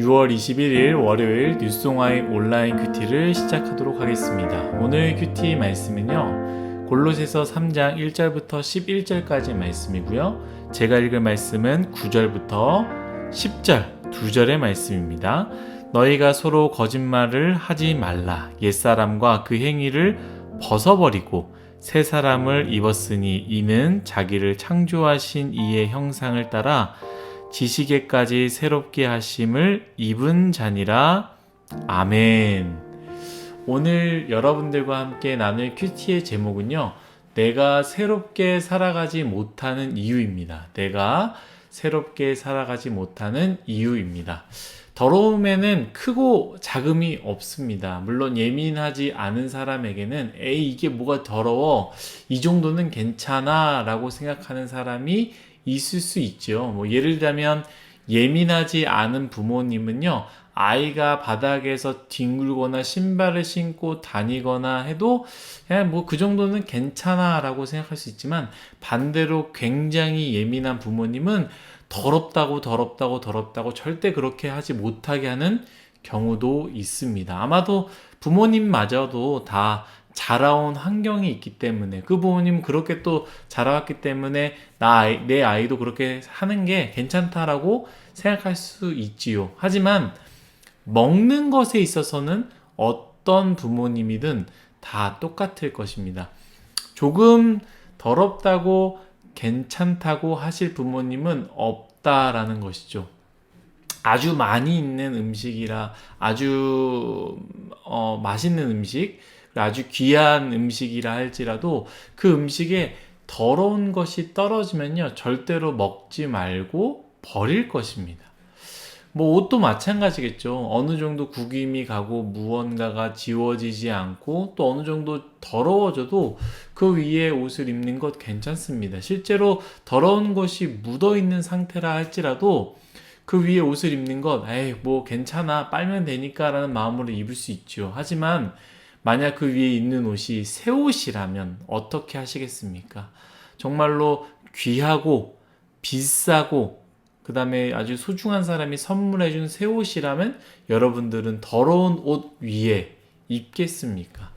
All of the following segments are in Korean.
6월 21일 월요일 뉴송아이 온라인 큐티를 시작하도록 하겠습니다. 오늘 큐티 말씀은요. 골로새서 3장 1절부터 11절까지 말씀이고요. 제가 읽을 말씀은 9절부터 10절 두 절의 말씀입니다. 너희가 서로 거짓말을 하지 말라. 옛사람과 그 행위를 벗어버리고 새 사람을 입었으니 이는 자기를 창조하신 이의 형상을 따라 지식에까지 새롭게 하심을 입은 자니라. 아멘. 오늘 여러분들과 함께 나눌 큐티의 제목은요. 내가 새롭게 살아가지 못하는 이유입니다. 내가 새롭게 살아가지 못하는 이유입니다. 더러움에는 크고 작음이 없습니다. 물론 예민하지 않은 사람에게는 에이 이게 뭐가 더러워 이 정도는 괜찮아 라고 생각하는 사람이 있을 수 있죠. 뭐 예를 들자면 예민하지 않은 부모님은요. 아이가 바닥에서 뒹굴거나 신발을 신고 다니거나 해도 그냥 뭐 그 정도는 괜찮아 라고 생각할 수 있지만 반대로 굉장히 예민한 부모님은 더럽다고 더럽다고 더럽다고 절대 그렇게 하지 못하게 하는 경우도 있습니다. 아마도 부모님마저도 다 자라온 환경이 있기 때문에 그 부모님 그렇게 또 자라왔기 때문에 나 아이, 내 아이도 그렇게 하는 게 괜찮다라고 생각할 수 있지요. 하지만 먹는 것에 있어서는 어떤 부모님이든 다 똑같을 것입니다. 조금 더럽다고 괜찮다고 하실 부모님은 없다라는 것이죠. 아주 많이 있는 음식이라 아주 어, 맛있는 음식, 아주 귀한 음식이라 할지라도 그 음식에 더러운 것이 떨어지면요 절대로 먹지 말고 버릴 것입니다. 뭐 옷도 마찬가지겠죠. 어느 정도 구김이 가고 무언가가 지워지지 않고 또 어느 정도 더러워져도 그 위에 옷을 입는 것 괜찮습니다. 실제로 더러운 것이 묻어 있는 상태라 할지라도 그 위에 옷을 입는 것, 에이, 뭐 괜찮아. 빨면 되니까 라는 마음으로 입을 수 있죠. 하지만 만약 그 위에 있는 옷이 새 옷이라면 어떻게 하시겠습니까? 정말로 귀하고 비싸고 그 다음에 아주 소중한 사람이 선물해준 새 옷이라면 여러분들은 더러운 옷 위에 입겠습니까?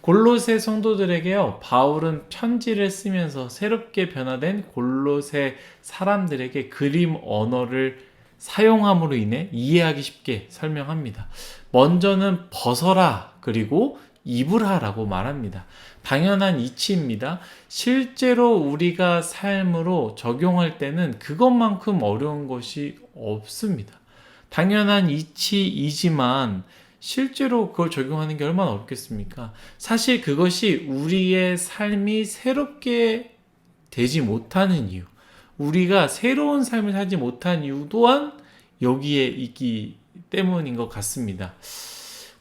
골로새 성도들에게요, 바울은 편지를 쓰면서 새롭게 변화된 골로새 사람들에게 그림 언어를 사용함으로 인해 이해하기 쉽게 설명합니다. 먼저는 벗어라, 그리고 입으라라고 말합니다. 당연한 이치입니다. 실제로 우리가 삶으로 적용할 때는 그것만큼 어려운 것이 없습니다. 당연한 이치이지만 실제로 그걸 적용하는 게 얼마나 어렵겠습니까? 사실 그것이 우리의 삶이 새롭게 되지 못하는 이유, 우리가 새로운 삶을 살지 못한 이유 또한 여기에 있기 때문인 것 같습니다.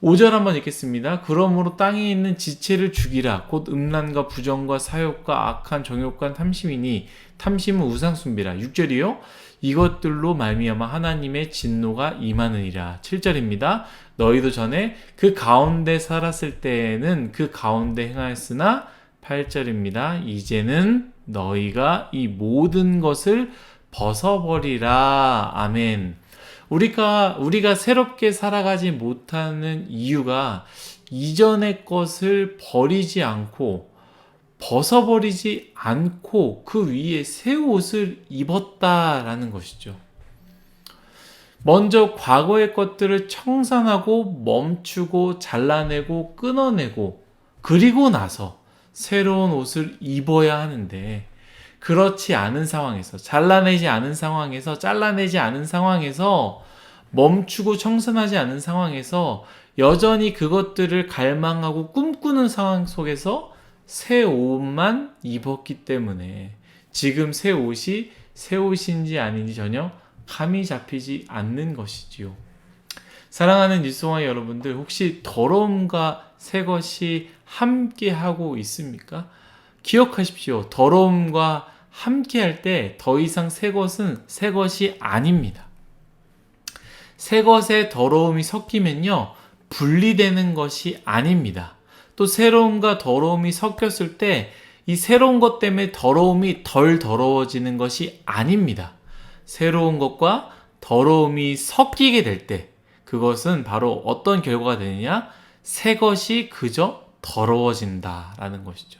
5절 한번 읽겠습니다. 그러므로 땅에 있는 지체를 죽이라. 곧 음란과 부정과 사욕과 악한 정욕과 탐심이니 탐심은 우상숭배라. 6절이요. 이것들로 말미암아 하나님의 진노가 임하느니라. 7절입니다. 너희도 전에 그 가운데 살았을 때에는 그 가운데 행하였으나 8절입니다. 이제는 너희가 이 모든 것을 벗어버리라. 아멘. 우리가 우리가 새롭게 살아가지 못하는 이유가 이전의 것을 버리지 않고 벗어버리지 않고 그 위에 새 옷을 입었다라는 것이죠. 먼저 과거의 것들을 청산하고 멈추고 잘라내고 끊어내고 그리고 나서 새로운 옷을 입어야 하는데 그렇지 않은 상황에서 잘라내지 않은 상황에서 잘라내지 않은 상황에서 멈추고 청산하지 않은 상황에서 여전히 그것들을 갈망하고 꿈꾸는 상황 속에서 새 옷만 입었기 때문에 지금 새 옷이 새 옷인지 아닌지 전혀 감이 잡히지 않는 것이지요. 사랑하는 뉴스와 여러분들 혹시 더러움과 새 것이 함께 하고 있습니까? 기억하십시오. 더러움과 함께 할 때 더 이상 새 것은 새 것이 아닙니다. 새 것에 더러움이 섞이면요, 분리되는 것이 아닙니다. 또 새로움과 더러움이 섞였을 때 이 새로운 것 때문에 더러움이 덜 더러워지는 것이 아닙니다. 새로운 것과 더러움이 섞이게 될 때 그것은 바로 어떤 결과가 되느냐? 새 것이 그저 더러워진다라는 것이죠.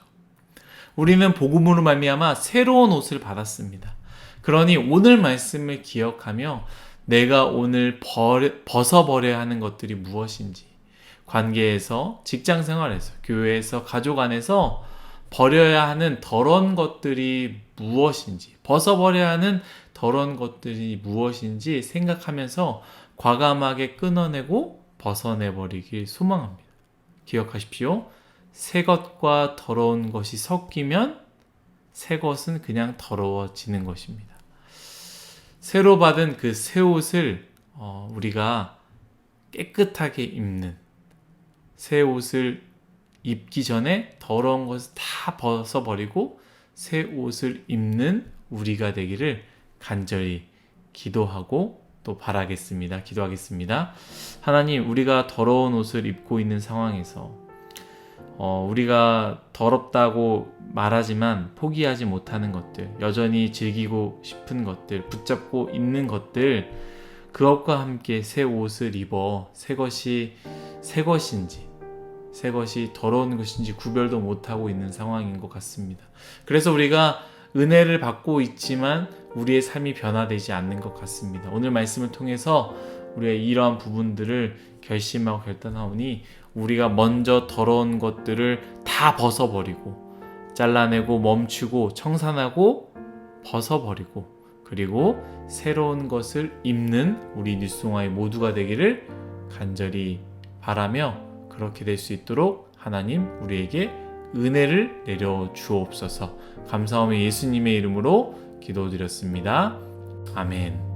우리는 복음으로 말미암아 새로운 옷을 받았습니다. 그러니 오늘 말씀을 기억하며 내가 오늘 버려, 벗어버려야 하는 것들이 무엇인지 관계에서 직장 생활에서 교회에서 가족 안에서 버려야 하는 더러운 것들이 무엇인지 벗어버려야 하는 더러운 것들이 무엇인지 생각하면서 과감하게 끊어내고 벗어내버리길 소망합니다. 기억하십시오. 새 것과 더러운 것이 섞이면 새 것은 그냥 더러워지는 것입니다. 새로 받은 그 새 옷을 어, 우리가 깨끗하게 입는 새 옷을 입기 전에 더러운 것을 다 벗어버리고 새 옷을 입는 우리가 되기를 간절히 기도하고 또 바라겠습니다. 기도하겠습니다. 하나님, 우리가 더러운 옷을 입고 있는 상황에서 어, 우리가 더럽다고 말하지만 포기하지 못하는 것들, 여전히 즐기고 싶은 것들, 붙잡고 있는 것들, 그것과 함께 새 옷을 입어 새 것이 새 것인지, 새 것이 더러운 것인지 구별도 못하고 있는 상황인 것 같습니다. 그래서 우리가 은혜를 받고 있지만 우리의 삶이 변화되지 않는 것 같습니다. 오늘 말씀을 통해서 우리의 이러한 부분들을 결심하고 결단하오니 우리가 먼저 더러운 것들을 다 벗어버리고 잘라내고 멈추고 청산하고 벗어버리고 그리고 새로운 것을 입는 우리 뉴스송아의 모두가 되기를 간절히 바라며 그렇게 될 수 있도록 하나님 우리에게 은혜를 내려 주옵소서 감사하며 예수님의 이름으로 기도드렸습니다. 아멘.